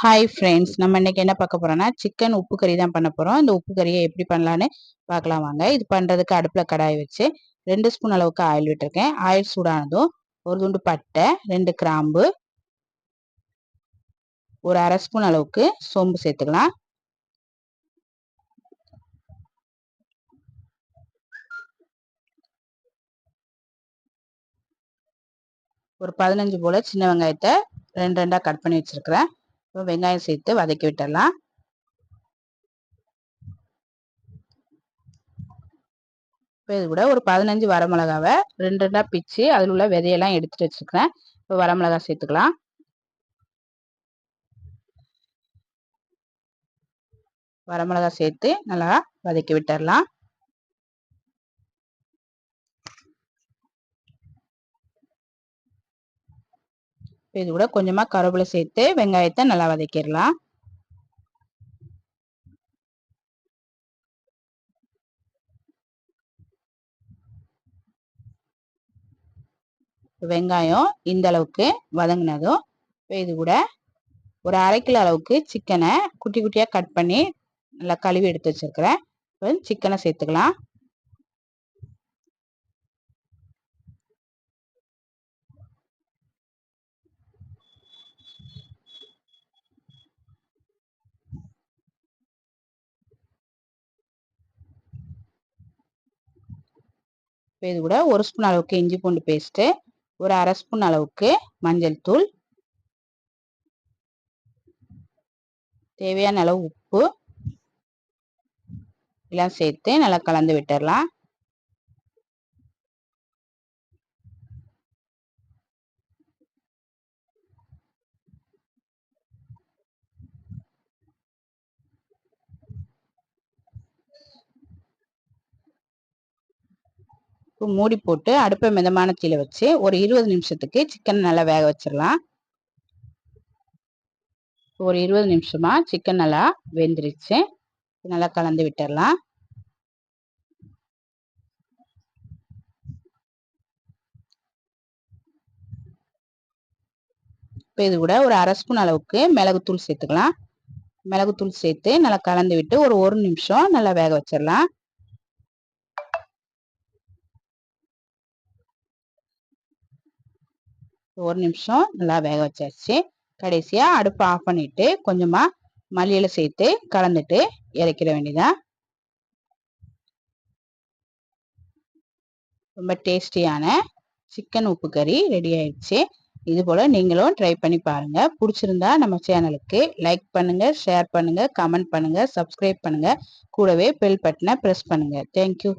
Hi friends நம்ம இன்னைக்கு என்ன பார்க்க போறோம்னா சிக்கன் உப்பு கறி தான் பண்ண போகிறோம் இந்த உப்பு கறியை எப்படி பண்ணலான்னு பார்க்கலாம் வாங்க. இது பண்ணுறதுக்கு அடுப்பில் கடாய் வச்சு ரெண்டு ஸ்பூன் அளவுக்கு ஆயில் விட்டுருக்கேன். ஆயில் சூடானதும் ஒரு துண்டு பட்டை ரெண்டு கிராம்பு ஒரு அரை ஸ்பூன் அளவுக்கு சோம்பு சேர்த்துக்கலாம். ஒரு பதினஞ்சு போல சின்ன வெங்காயத்தை ரெண்டு ரெண்டாக கட் பண்ணி வச்சிருக்கிறேன். வெங்காயம் சேர்த்து வதக்கி விட்டுடலாம். இப்போ இது கூட ஒரு பதினஞ்சு வரமிளகாவை ரெண்டு ரெண்டாக பிச்சு அதில் உள்ள விதையெல்லாம் எடுத்துட்டு வச்சுருக்கிறேன் இப்போ வரமிளகா சேர்த்துக்கலாம். வரமிளகா சேர்த்து நல்லா வதக்கி விட்டுடலாம். இது கூட கொஞ்சமாக கருவேப்பிலை சேர்த்து வெங்காயத்தை நல்லா வதக்கிடலாம். வெங்காயம் இந்த அளவுக்கு வதங்கினதும் இது கூட ஒரு அரை கிலோ அளவுக்கு சிக்கனை குட்டி குட்டியாக கட் பண்ணி நல்லா கழுவி எடுத்து வச்சிருக்கிறேன். சிக்கனை சேர்த்துக்கலாம். இப்போ இது கூட ஒரு ஸ்பூன் அளவுக்கு இஞ்சி பூண்டு பேஸ்ட்டு ஒரு அரை ஸ்பூன் அளவுக்கு மஞ்சள் தூள். தேவையான அளவு உப்பு. எல்லாம் சேர்த்து நல்லா கலந்து விட்டுடலாம் மூடி போட்டு அடுப்பை மிதமான தீல வச்சு ஒரு இருபது நிமிஷத்துக்கு சிக்கன் நல்லா வேக வச்சிடலாம். ஒரு இருபது நிமிஷமா சிக்கன் நல்லா வெந்துருச்சு. நல்லா கலந்து விட்டுடலாம். இப்போ இது கூட ஒரு அரை ஸ்பூன் அளவுக்கு மிளகுத்தூள் சேர்த்துக்கலாம். மிளகுத்தூள் சேர்த்து நல்லா கலந்து விட்டு ஒரு ஒரு நிமிஷம் நல்லா வேக வச்சிடலாம். ஒரு நிமிஷம் நல்லா வேக வச்சாச்சு. கடைசியாக அடுப்பை ஆஃப் பண்ணிட்டு கொஞ்சமாக மல்லியில் சேர்த்து கலந்துட்டு இறக்கிட வேண்டியதான் ரொம்ப டேஸ்டியான சிக்கன் உப்பு கறி ரெடி ஆயிடுச்சு. இது போல் நீங்களும் ட்ரை பண்ணி பாருங்கள் பிடிச்சிருந்தா நம்ம சேனலுக்கு லைக் பண்ணுங்கள் ஷேர் பண்ணுங்கள் கமெண்ட் பண்ணுங்கள் சப்ஸ்கிரைப் பண்ணுங்கள் கூடவே பெல் பட்டனை ப்ரெஸ் பண்ணுங்கள் தேங்க்யூ.